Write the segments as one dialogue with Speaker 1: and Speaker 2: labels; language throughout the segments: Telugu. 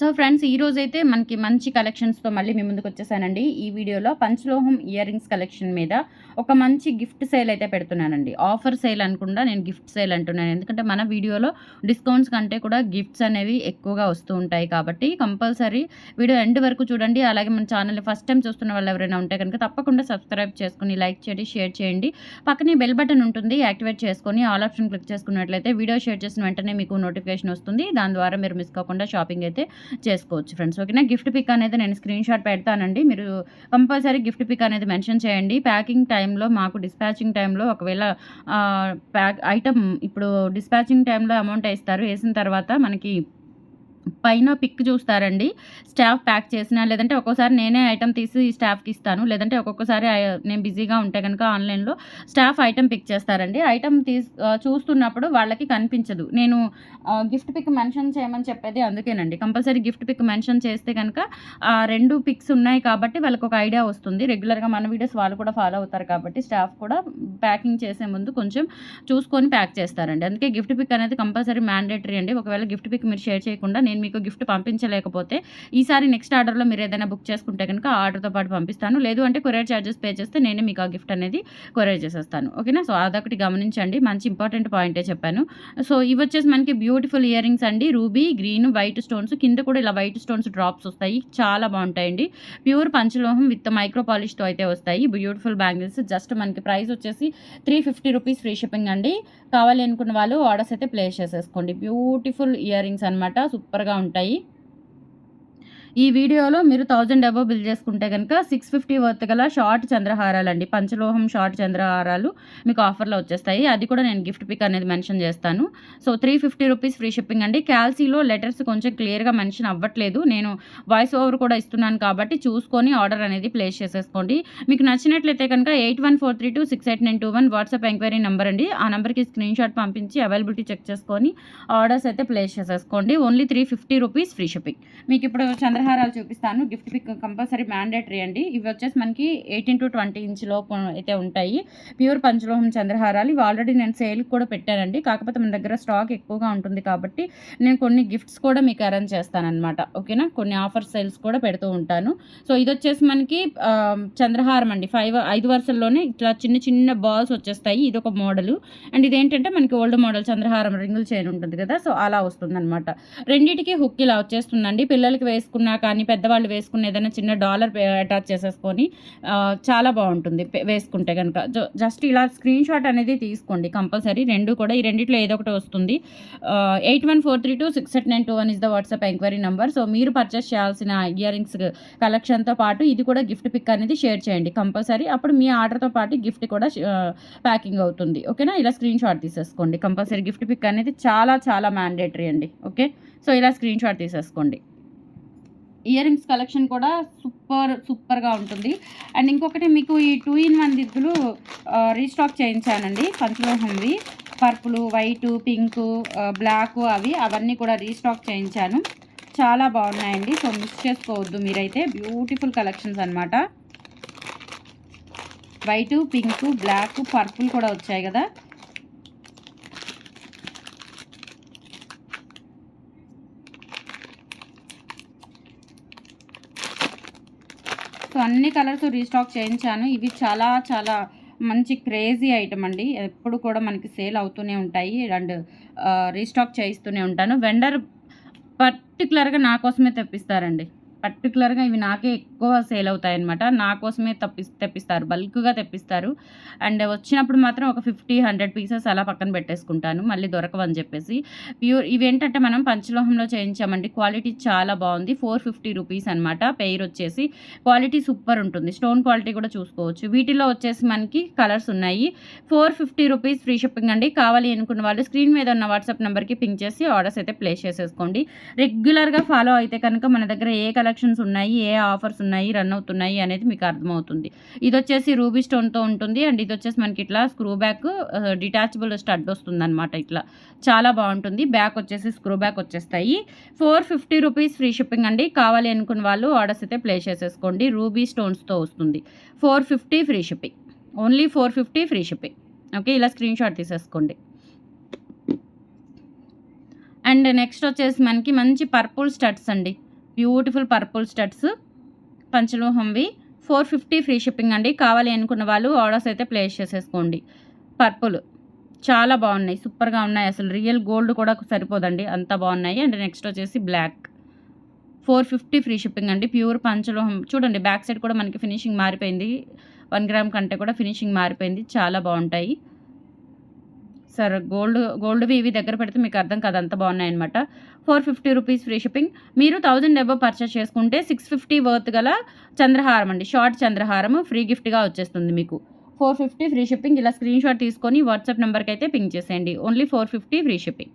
Speaker 1: సో ఫ్రెండ్స్ ఈ రోజైతే అయితే మనకి మంచి కలెక్షన్స్తో మళ్ళీ మీ ముందుకు వచ్చేసానండి ఈ వీడియోలో పంచలోహం ఇయర్ రింగ్స్ కలెక్షన్ మీద ఒక మంచి గిఫ్ట్ సేల్ అయితే పెడుతున్నానండి. ఆఫర్ సేల్ అనుకుండా నేను గిఫ్ట్ సేల్ అంటున్నాను. ఎందుకంటే మన వీడియోలో డిస్కౌంట్స్ కంటే కూడా గిఫ్ట్స్ అనేవి ఎక్కువగా వస్తూ ఉంటాయి కాబట్టి కంపల్సరీ వీడియో ఎండ్ వరకు చూడండి. అలాగే మన ఛానల్ని ఫస్ట్ టైం చూస్తున్న వాళ్ళు ఎవరైనా ఉంటే కనుక తప్పకుండా సబ్స్క్రైబ్ చేసుకుని లైక్ చేయండి షేర్ చేయండి. పక్కనే బెల్ బటన్ ఉంటుంది. యాక్టివేట్ చేసుకొని ఆల్ ఆప్షన్ క్లిక్ చేసుకున్నట్లయితే వీడియో షేర్ చేసిన వెంటనే మీకు నోటిఫికేషన్ వస్తుంది. దాని ద్వారా మీరు మిస్ కాకుండా షాపింగ్ అయితే చేసుకోవచ్చు ఫ్రెండ్స్ ఓకేనా? గిఫ్ట్ పిక్ అనేది నేను స్క్రీన్ షాట్ పెడతానండి. మీరు కంపల్సరీ గిఫ్ట్ పిక్ అనేది మెన్షన్ చేయండి. ప్యాకింగ్ టైంలో మాకు డిస్పాచింగ్ టైంలో ఒకవేళ ప్యాక్ ఐటమ్ ఇప్పుడు డిస్పాచింగ్ టైంలో అమౌంట్ వేస్తారు. వేసిన తర్వాత మనకి పైన పిక్ చూస్తారండి. స్టాఫ్ ప్యాక్ చేసిన లేదంటే ఒక్కోసారి నేనే ఐటమ్ తీసి స్టాఫ్కి ఇస్తాను. లేదంటే ఒక్కొక్కసారి నేను బిజీగా ఉంటే కనుక ఆన్లైన్లో స్టాఫ్ ఐటమ్ పిక్ చేస్తారండి. ఐటమ్ తీస్ చూస్తున్నప్పుడు వాళ్ళకి కనిపించదు. నేను గిఫ్ట్ పిక్ మెన్షన్ చేయమని చెప్పేది అందుకేనండి. కంపల్సరీ గిఫ్ట్ పిక్ మెన్షన్ చేస్తే కనుక ఆ రెండు పిక్స్ ఉన్నాయి కాబట్టి వాళ్ళకి ఒక ఐడియా వస్తుంది. రెగ్యులర్గా మన వీడియోస్ వాళ్ళు కూడా ఫాలో అవుతారు కాబట్టి స్టాఫ్ కూడా ప్యాకింగ్ చేసే ముందు కొంచెం చూసుకొని ప్యాక్ చేస్తారండి. అందుకే గిఫ్ట్ పిక్ అనేది కంపల్సరీ మ్యాండేటరీ అండి. ఒకవేళ గిఫ్ట్ పిక్ మీరు షేర్ చేయకుండా నేను మీకు గిఫ్ట్ పంపించలేకపోతే ఈసారి నెక్స్ట్ ఆర్డర్లో మీరు ఏదైనా బుక్ చేసుకుంటే కనుక ఆ ఆర్డర్తో పాటు పంపిస్తాను. లేదు అంటే కొరియర్ ఛార్జెస్ పే చేస్తే నేనే మీకు ఆ గిఫ్ట్ అనేది కొరియర్ చేసేస్తాను. ఓకేనా? సో అదొకటి గమనించండి. మంచి ఇంపార్టెంట్ పాయింటే చెప్పాను. సో ఇవి వచ్చేసి మనకి బ్యూటిఫుల్ ఇయర్ రింగ్స్ అండి. Ruby green white stones. కింద కూడా ఇలా వైట్ స్టోన్స్ డ్రాప్స్ వస్తాయి. చాలా బాగుంటాయండి. ప్యూర్ పంచలోహం విత్ మైక్రో పాలిష్తో అయితే వస్తాయి. Beautiful bangles. జస్ట్ మనకి ప్రైస్ వచ్చేసి three fifty rupees free shipping అండి. కావాలి అనుకున్న వాళ్ళు ఆర్డర్స్ అయితే ప్లేస్ చేసేసుకోండి. బ్యూటిఫుల్ ఇయర్ రింగ్స్ అనమాట సూపర్గా ఉంటాయి. ఈ వీడియోలో మీరు థౌజండ్ అబో బిల్ చేసుకుంటే కనుక సిక్స్ ఫిఫ్టీ వర్త్ గల షార్ట్ చంద్రహారాలు అండి పంచలోహం షార్ట్ చంద్రహారాలు మీకు ఆఫర్లో వచ్చేస్తాయి. అది కూడా నేను గిఫ్ట్ పిక్ అనేది మెన్షన్ చేస్తాను. So three fifty rupees free shipping అండి. క్యాల్సీలో లెటర్స్ కొంచెం క్లియర్గా మెన్షన్ అవ్వట్లేదు. నేను వాయిస్ ఓవర్ కూడా ఇస్తున్నాను కాబట్టి చూసుకొని ఆర్డర్ అనేది ప్లేస్ చేసేసుకోండి. మీకు నచ్చినట్లయితే కనుక eight one four three two six eight nine two one WhatsApp enquiry number అండి. ఆ నెంబర్కి స్క్రీన్ షాట్ పంపించి అవైలబిలిటీ చెక్ చేసుకొని ఆర్డర్స్ అయితే ప్లేస్ చేసేసుకోండి. Only three fifty rupees free shipping మీకు ఇప్పుడు చంద్రహారాలు చూపిస్తాను. గిఫ్ట్ పిక్ కంపల్సరీ మ్యాండేటరీ అండి. ఇవి వచ్చేసి మనకి ఎయిటీన్ టు ట్వంటీ ఇంచ్ లోపు అయితే ఉంటాయి. ప్యూర్ పంచలోహం చంద్రహారాలు. ఇవి ఆల్రెడీ నేను సేల్ కూడా పెట్టానండి. కాకపోతే మన దగ్గర స్టాక్ ఎక్కువగా ఉంటుంది కాబట్టి నేను కొన్ని గిఫ్ట్స్ కూడా మీకు అరేంజ్ చేస్తానన్నమాట. ఓకేనా? కొన్ని ఆఫర్ సేల్స్ కూడా పెడుతూ ఉంటాను. సో ఇది వచ్చేసి మనకి చంద్రహారం అండి. ఫైవ్ ఐదు వరుసల్లోనే ఇట్లా చిన్న చిన్న బాల్స్ వచ్చేస్తాయి. ఇది ఒక మోడల్ అండ్ ఇదేంటంటే మనకి ఓల్డ్ మోడల్ చంద్రహారం రింగులు చైన్ ఉంటుంది కదా? సో అలా వస్తుందన్నమాట. రెండింటికి హుక్ ఇలా వచ్చేస్తుందండి. పిల్లలకి వేసుకున్నా కానీ పెద్దవాళ్ళు వేసుకున్న ఏదైనా చిన్న డాలర్ అటాచ్ చేసేసుకొని చాలా బాగుంటుంది వేసుకుంటే కనుక జస్ట్ ఇలా స్క్రీన్ షాట్ అనేది తీసుకోండి కంపల్సరీ. రెండు కూడా ఈ రెండిట్లో ఏదో ఒకటి వస్తుంది. Eight one four three two six eight nine two one is the WhatsApp enquiry number so మీరు పర్చేస్ చేయాల్సిన ఇయర్ రింగ్స్ కలెక్షన్తో పాటు ఇది కూడా గిఫ్ట్ పిక్ అనేది షేర్ చేయండి కంపల్సరీ. అప్పుడు మీ ఆర్డర్తో పాటు గిఫ్ట్ కూడా ప్యాకింగ్ అవుతుంది. ఓకేనా ఇలా స్క్రీన్ షాట్ తీసేసుకోండి. కంపల్సరీ గిఫ్ట్ పిక్ అనేది చాలా చాలా మ్యాండేటరీ అండి. ఓకే సో ఇలా స్క్రీన్ షాట్ తీసేసుకోండి. ఇయర్ రింగ్స్ కలెక్షన్ కూడా సూపర్ సూపర్గా ఉంటుంది. అండ్ ఇంకొకటి మీకు ఈ టూ ఇన్ వన్ దిద్దులు రీస్టాక్ చేయించానండి. పంచలోహంవి పర్పుల్ వైట్ పింక్ బ్లాక్ అవి అవన్నీ కూడా రీస్టాక్ చేయించాను. చాలా బాగున్నాయండి. సో మిస్ చేసుకోవద్దు మీరైతే. బ్యూటిఫుల్ కలెక్షన్స్ అనమాట వైట్ పింక్ బ్లాక్ పర్పుల్ కూడా వచ్చాయి కదా. అన్ని కలర్స్ రీస్టాక్ చేయించాను. ఇవి చాలా చాలా మంచి క్రేజీ ఐటమ్ అండి. ఎప్పుడు కూడా మనకి సేల్ అవుతూనే ఉంటాయి. అండ్ రీస్టాక్ చేయిస్తూనే ఉంటాను. వెండర్ పర్టికులర్గా నా కోసమే తెప్పిస్తారండి. పర్టికులర్గా ఇవి నాకే ఎక్కువ సేల్ అవుతాయి అనమాట నా కోసమే తప్పి తెప్పిస్తారు. బల్క్గా తెప్పిస్తారు. అండ్ వచ్చినప్పుడు మాత్రం ఒక ఫిఫ్టీ హండ్రెడ్ పీసెస్ అలా పక్కన పెట్టేసుకుంటాను. మళ్ళీ దొరకవని చెప్పేసి. ప్యూర్ ఇవి ఏంటంటే మనం పంచలోహంలో చేయించామండి. క్వాలిటీ చాలా బాగుంది. ఫోర్ ఫిఫ్టీ రూపీస్ అనమాట పెయిర్ వచ్చేసి. క్వాలిటీ సూపర్ ఉంటుంది. స్టోన్ క్వాలిటీ కూడా చూసుకోవచ్చు. వీటిలో వచ్చేసి మనకి కలర్స్ ఉన్నాయి. Four fifty rupees free shipping అండి. కావాలి అనుకున్న వాళ్ళు స్క్రీన్ మీద ఉన్న వాట్సాప్ నెంబర్కి పింక్ చేసి ఆర్డర్స్ అయితే ప్లేస్ చేసేసుకోండి. రెగ్యులర్గా ఫాలో అయితే కనుక మన దగ్గర ఏ కలర్ కలెక్షన్స్ ఉన్నాయి ఏ ఆఫర్స్ ఉన్నాయి రన్ అవుతున్నాయి అనేది మీకు అర్థమవుతుంది. ఇది వచ్చేసి రూబీ స్టోన్తో ఉంటుంది అండ్ ఇది వచ్చేసి మనకి ఇట్లా స్క్రూ బ్యాక్ డిటాచబుల్ స్టడ్ వస్తుంది అనమాట ఇట్లా. చాలా బాగుంటుంది. బ్యాక్ వచ్చేసి స్క్రూ బ్యాక్ వచ్చేస్తాయి. Four fifty rupees free shipping అండి. కావాలి అనుకున్న వాళ్ళు ఆర్డర్స్ అయితే ప్లేస్ చేసేసుకోండి. రూబీ స్టోన్స్తో వస్తుంది. Four fifty free shipping. Only four fifty free shipping. Okay ఇలా స్క్రీన్ షాట్ తీసేసుకోండి. అండ్ నెక్స్ట్ వచ్చేసి మనకి మంచి పర్పుల్ స్టడ్స్ అండి. బ్యూటిఫుల్ పర్పుల్ స్టడ్స్ పంచలోహంవి ఫోర్ ఫిఫ్టీ ఫ్రీ షిప్పింగ్ అండి. కావాలి అనుకున్న వాళ్ళు ఆర్డర్స్ అయితే ప్లేస్ చేసేసుకోండి. పర్పుల్ చాలా బాగున్నాయి సూపర్గా ఉన్నాయి. అసలు రియల్ గోల్డ్ కూడా సరిపోదండి. అంత బాగున్నాయి. అండ్ నెక్స్ట్ వచ్చేసి black. Four fifty free shipping అండి. ప్యూర్ పంచలోహం. చూడండి బ్యాక్ సైడ్ కూడా మనకి ఫినిషింగ్ మారిపోయింది. వన్ గ్రామ్ కంటే కూడా ఫినిషింగ్ మారిపోయింది. చాలా బాగుంటాయి. సార్ గోల్డ్ గోల్డ్వి ఇవి దగ్గర పెడితే మీకు అర్థం కాదు అంత బాగున్నాయి అనమాట four fifty rupees free shipping. మీరు థౌజండ్ ఎబో పర్చేస్ చేసుకుంటే సిక్స్ ఫిఫ్టీ వర్త్ గల చంద్రహారం అండి. షార్ట్ చంద్రహారం ఫ్రీ గిఫ్ట్గా వచ్చేస్తుంది మీకు. Four fifty free shipping. ఇలా స్క్రీన్ షాట్ తీసుకొని వాట్సాప్ నెంబర్కి అయితే పింక్ చేసేయండి. Only four fifty free shipping.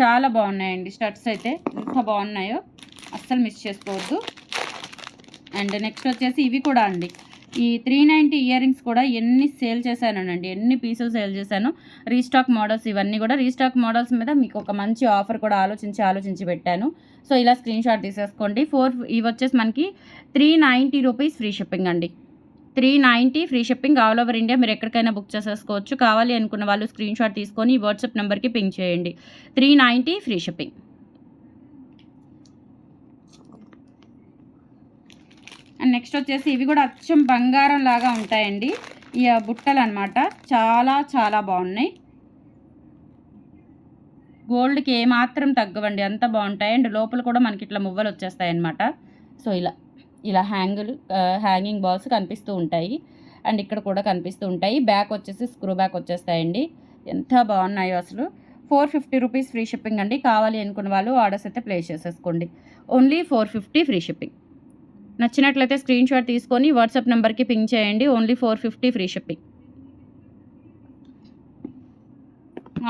Speaker 1: చాలా బాగున్నాయండి స్టడ్స్ అయితే. ఎంత బాగున్నాయో అస్సలు మిస్ చేసుకోవద్దు. అండ్ నెక్స్ట్ వచ్చేసి ఇవి కూడా అండి. ఈ త్రీ నైంటీ ఇయర్ రింగ్స్ కూడా ఎన్ని సేల్ చేశానండి ఎన్ని పీసులు సేల్ చేశాను రీస్టాక్ మోడల్స్ ఇవన్నీ కూడా. రీస్టాక్ మోడల్స్ మీద మీకు ఒక మంచి ఆఫర్ కూడా ఆలోచించి ఆలోచించి పెట్టాను. సో ఇలా స్క్రీన్ షాట్ తీసేసుకోండి. ఫోర్ ఇవి వచ్చేసి మనకి three ninety rupees free shipping అండి. Three ninety free shipping all over India మీరు ఎక్కడికైనా బుక్ చేసేసుకోవచ్చు. కావాలి అనుకున్న వాళ్ళు స్క్రీన్ షాట్ తీసుకొని వాట్సాప్ నెంబర్కి పింక్ చేయండి. Three ninety free shipping and next వచ్చేసి ఇవి కూడా అచ్చం బంగారం లాగా ఉంటాయండి. ఈ బుట్టలు అనమాట చాలా చాలా బాగున్నాయి. గోల్డ్కి ఏమాత్రం తగ్గవండి. అంత బాగుంటాయి. అండ్ లోపల కూడా మనకి ఇట్లా మువ్వలు వచ్చేస్తాయి అనమాట సో ఇలా ఇలా హ్యాంగులు హ్యాంగింగ్ బాల్స్ కనిపిస్తూ ఉంటాయి. అండ్ ఇక్కడ కూడా కనిపిస్తూ ఉంటాయి. బ్యాక్ వచ్చేసి స్క్రూ బ్యాక్ వచ్చేస్తాయండి. ఎంత బాగున్నాయో అసలు. Four fifty rupees free shipping అండి. కావాలి అనుకున్న వాళ్ళు ఆర్డర్స్ అయితే ప్లేస్ చేసేసుకోండి. Only four fifty free shipping. నచ్చినట్లయితే స్క్రీన్ షాట్ తీసుకొని వాట్సాప్ నెంబర్కి పింక్ చేయండి. Only four fifty free shipping.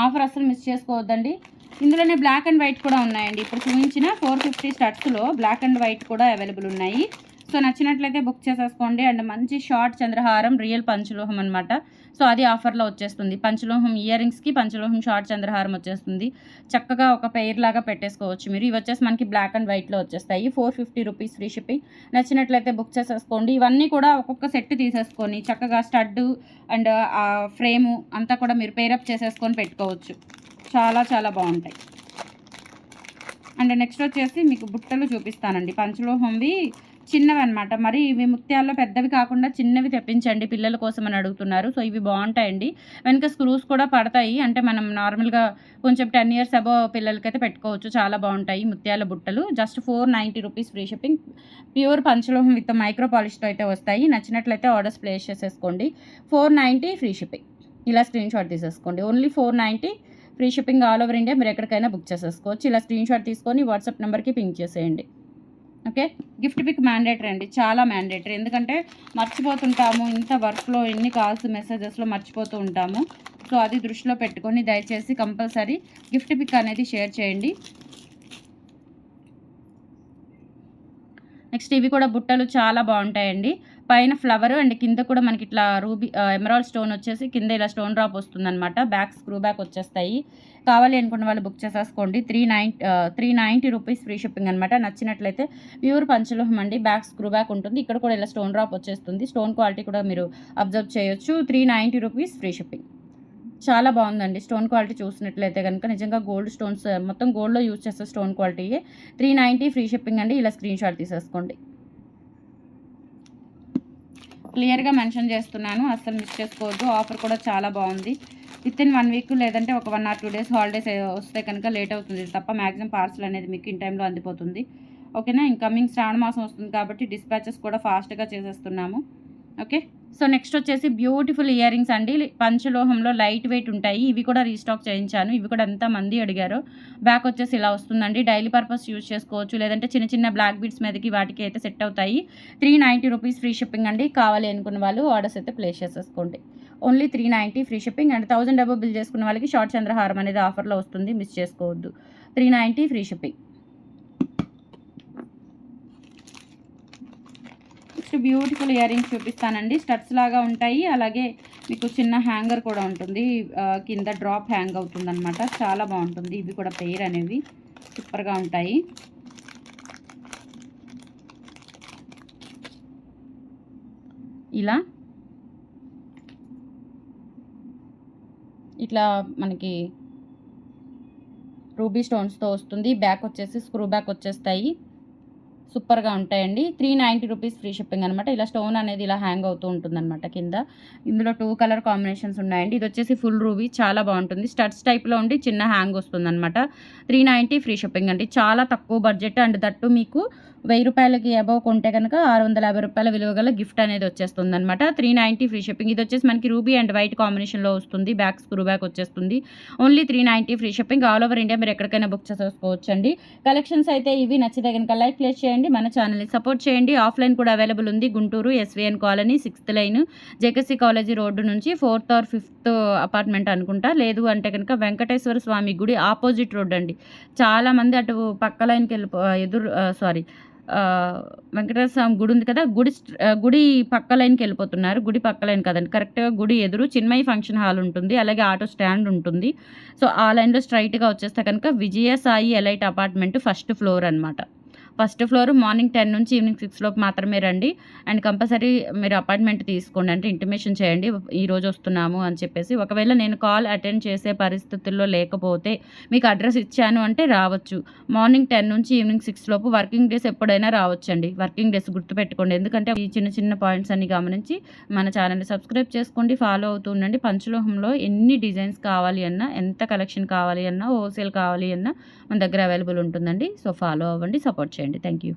Speaker 1: Offer అసలు మిస్ చేసుకోవద్దండి. ఇందులోనే బ్లాక్ అండ్ వైట్ కూడా ఉన్నాయండి. ఇప్పుడు చూపించిన ఫోర్ ఫిఫ్టీ స్టడ్స్లో బ్లాక్ అండ్ వైట్ కూడా అవైలబుల్ ఉన్నాయి. సో నచ్చినట్లయితే బుక్ చేసేసుకోండి. అండ్ మంచి షార్ట్ చంద్రహారం రియల్ పంచలోహం అనమాట సో అది ఆఫర్లో వచ్చేస్తుంది. పంచలోహం ఇయర్ రింగ్స్కి పంచలోహం షార్ట్ చంద్రహారం వచ్చేస్తుంది. చక్కగా ఒక పెయిర్ లాగా పెట్టేసుకోవచ్చు మీరు. ఇవి వచ్చేసి మనకి బ్లాక్ అండ్ వైట్లో వచ్చేస్తాయి. Four fifty rupees free shipping నచ్చినట్లయితే బుక్ చేసేసుకోండి. ఇవన్నీ కూడా ఒక్కొక్క సెట్ తీసేసుకొని చక్కగా స్టడ్ అండ్ ఆ ఫ్రేము అంతా కూడా మీరు పేరప్ చేసేసుకొని పెట్టుకోవచ్చు. చాలా చాలా బాగుంటాయి. అండ్ నెక్స్ట్ వచ్చేసి మీకు బుట్టలు చూపిస్తానండి. పంచలోహంవి చిన్నవి అనమాట మరి ఇవి ముత్యాల్లో పెద్దవి కాకుండా చిన్నవి తెప్పించండి పిల్లల కోసం అని అడుగుతున్నారు. సో ఇవి బాగుంటాయండి. వెనక స్క్రూస్ కూడా పడతాయి. అంటే మనం నార్మల్గా కొంచెం టెన్ ఇయర్స్ అబో పిల్లలకైతే పెట్టుకోవచ్చు. చాలా బాగుంటాయి ముత్యాల బుట్టలు. Just four ninety rupees free shipping. Pure పంచలోహం with micro పాలిష్తో అయితే వస్తాయి. నచ్చినట్లయితే ఆర్డర్స్ ప్లేస్ చేసేసుకోండి. Four ninety free shipping. ఇలా స్క్రీన్ షాట్ తీసేసుకోండి. Only four ninety free shipping all over India. మీరు ఎక్కడికైనా బుక్ చేసేసుకోవచ్చు. ఇలా స్క్రీన్ షాట్ తీసుకొని వాట్సాప్ నెంబర్కి పింక్ చేసేయండి. ఓకే? గిఫ్ట్ పిక్ మ్యాండేటరీ అండి. చాలా మ్యాండేటరీ. ఎందుకంటే మర్చిపోతుంటాము. ఇంత వర్క్లో ఎన్ని కాల్స్ మెసేజెస్లో మర్చిపోతూ ఉంటాము. సో అది దృష్టిలో పెట్టుకొని దయచేసి కంపల్సరీ గిఫ్ట్ పిక్ అనేది షేర్ చేయండి. నెక్స్ట్ ఇవి కూడా బుట్టలు చాలా బాగుంటాయండి. పైన ఫ్లవర్ అండ్ కింద కూడా మనకి ఇట్లా రూబీ ఎమరాల్డ్ స్టోన్ వచ్చేసి కింద ఇలా స్టోన్ డ్రాప్ వస్తుందన్నమాట. బ్యాక్ స్క్రూ బ్యాక్ వచ్చేస్తాయి. కావాలి అనుకున్న వాళ్ళు బుక్ చేసేసుకోండి. Three nine three ninety rupees free shipping అనమాట నచ్చినట్లయితే ప్యూర్ పంచలోహం అండి. బ్యాక్ స్క్రూ బ్యాక్ ఉంటుంది. ఇక్కడ కూడా ఇలా స్టోన్ డ్రాప్ వచ్చేస్తుంది. స్టోన్ క్వాలిటీ కూడా మీరు అబ్జర్వ్ చేయొచ్చు. Three ninety rupees free shipping. చాలా బాగుందండి. స్టోన్ క్వాలిటీ చూసినట్లయితే కనుక నిజంగా గోల్డ్ స్టోన్స్ మొత్తం గోల్డ్లో యూజ్ చేస్తే stone quality three ninety free shipping అండి. ఇలా స్క్రీన్ షాట్ తీసేసుకోండి. క్లియర్గా మెన్షన్ చేస్తున్నాను. అస్సలు మిస్ చేసుకోవద్దు. ఆఫర్ కూడా చాలా బాగుంది. విత్ ఇన్ వన్ వీక్ లేదంటే ఒక one or two days holidays వస్తే కనుక లేట్ అవుతుంది తప్ప మ్యాక్సిమం పార్సల్ అనేది మీకు ఇన్ టైంలో అందిపోతుంది. ఓకేనా? ఇన్కమింగ్ శ్రావణ మాసం వస్తుంది కాబట్టి డిస్పాచెస్ కూడా ఫాస్ట్గా చేసేస్తున్నాము. ఓకే? సో నెక్స్ట్ వచ్చేసి బ్యూటిఫుల్ ఇయర్ రింగ్స్ అండి. పంచలోహంలో లైట్ వెయిట్ ఉంటాయి. ఇవి కూడా రీస్టాక్ చేయించాను. ఇవి కూడా ఎంత మంది అడిగారు. బ్యాక్ వచ్చేసి ఇలా వస్తుందండి. డైలీ పర్పస్ యూజ్ చేసుకోవచ్చు. లేదంటే చిన్న చిన్న బ్లాక్ బీడ్స్ మీదకి వాటికి అయితే సెట్ అవుతాయి. Three ninety rupees free shipping అండి. కావాలి అనుకున్న వాళ్ళు ఆర్డర్స్ అయితే ప్లేస్ చేసేసుకోండి. Only three ninety free shipping and thousand డబ్బు బిల్ చేసుకున్న వాళ్ళకి షార్ట్ చంద్రహారం అనేది ఆఫర్లో వస్తుంది. మిస్ చేసుకోవద్దు. Three ninety free shipping. Next beautiful ear rings చూపిస్తానండి. స్టడ్స్ లాగా ఉంటాయి. అలాగే మీకు చిన్న హ్యాంగర్ కూడా ఉంటుంది. కింద డ్రాప్ హ్యాంగ్ అవుతుంది అనమాట చాలా బాగుంటుంది. ఇవి కూడా పెయిర్ అనేవి సూపర్గా ఉంటాయి. ఇలా. ఇట్లా మనకి రూబీ స్టోన్స్తో వస్తుంది. బ్యాక్ వచ్చేసి స్క్రూ బ్యాక్ వచ్చేస్తాయి. సూపర్గా ఉంటాయండి. Three ninety rupees free shipping అనమాట ఇలా స్టోన్ అనేది ఇలా హ్యాంగ్ అవుతూ ఉంటుందన్నమాట కింద. ఇందులో టూ కలర్ కాంబినేషన్స్ ఉన్నాయండి. ఇది వచ్చేసి ఫుల్ రూబీ. చాలా బాగుంటుంది. స్టడ్స్ టైప్లో ఉండి చిన్న హ్యాంగ్ వస్తుంది అనమాట త్రీ నైంటీ ఫ్రీ షిప్పింగ్ అండి. చాలా తక్కువ బడ్జెట్ అండ్ దట్టు మీకు వెయ్యి రూపాయలకి అబవ్ కొంటే కనుక ఆరు వందల యాభై రూపాయల విలువ గల గిఫ్ట్ అనేది వచ్చేస్తుంది అనమాట త్రీ నైంటీ ఫ్రీ షిప్పింగ్. ఇది వచ్చేసి మనకి రూబీ అండ్ వైట్ కాంబినేషన్లో వస్తుంది. బ్యాక్ స్క్రూ బ్యాక్ వచ్చేస్తుంది. Only three ninety free shipping. All over India మీరు ఎక్కడికైనా బుక్ చేసుకోవచ్చు అండి కలెక్షన్స్ అయితే ఇవి. నచ్చితే కనుక లైక్ ప్లేస్ చేయండి. మన ఛానల్ని సపోర్ట్ చేయండి. ఆఫ్లైన్ కూడా అవైలబుల్ ఉంది. Guntur SVN colony sixth line. JKC college road నుంచి ఫోర్త్ ఆర్ ఫిఫ్త్ అపార్ట్మెంట్ అనుకుంటా. లేదు అంటే కనుక వెంకటేశ్వర స్వామి గుడి ఆపోజిట్ రోడ్ అండి. చాలామంది అటు పక్క లైన్కి వెళ్ళిపో ఎదురు సారీ వెంకటేశ్వర స్వామి గుడి ఉంది కదా గుడి గుడి పక్క లైన్కి వెళ్ళిపోతున్నారు. గుడి పక్క లైన్ కదండి. కరెక్ట్గా గుడి ఎదురు చిన్మయి ఫంక్షన్ హాల్ ఉంటుంది. అలాగే ఆటో స్టాండ్ ఉంటుంది. సో ఆ లైన్లో స్ట్రైట్గా వచ్చేస్తే కనుక Vijaya Sai elite apartment first floor అనమాట ఫస్ట్ ఫ్లోర్ మార్నింగ్ టెన్ నుంచి ఈవినింగ్ సిక్స్ లోపు మాత్రమే రండి. అండ్ కంపల్సరీ మీరు అపాయింట్మెంట్ తీసుకోండి. అంటే ఇంటిమేషన్ చేయండి. ఈ రోజు వస్తున్నాము అని చెప్పేసి. ఒకవేళ నేను కాల్ అటెండ్ చేసే పరిస్థితుల్లో లేకపోతే మీకు అడ్రస్ ఇచ్చాను అంటే రావచ్చు. మార్నింగ్ టెన్ నుంచి ఈవినింగ్ సిక్స్ లోపు వర్కింగ్ డేస్ ఎప్పుడైనా రావచ్చండి. వర్కింగ్ డేస్ గుర్తుపెట్టుకోండి. ఎందుకంటే ఈ చిన్న చిన్న పాయింట్స్ అన్ని గమనించి మన ఛానల్ని సబ్స్క్రైబ్ చేసుకోండి. ఫాలో అవుతూ ఉండండి. పంచలోహంలో ఎన్ని డిజైన్స్ కావాలి అన్నా ఎంత కలెక్షన్ కావాలి అన్నా హోల్సేల్ కావాలి అన్నా మన దగ్గర అవైలబుల్ ఉంటుందండి. సో ఫాలో అవ్వండి సపోర్ట్ చేయండి. understand. Thank you.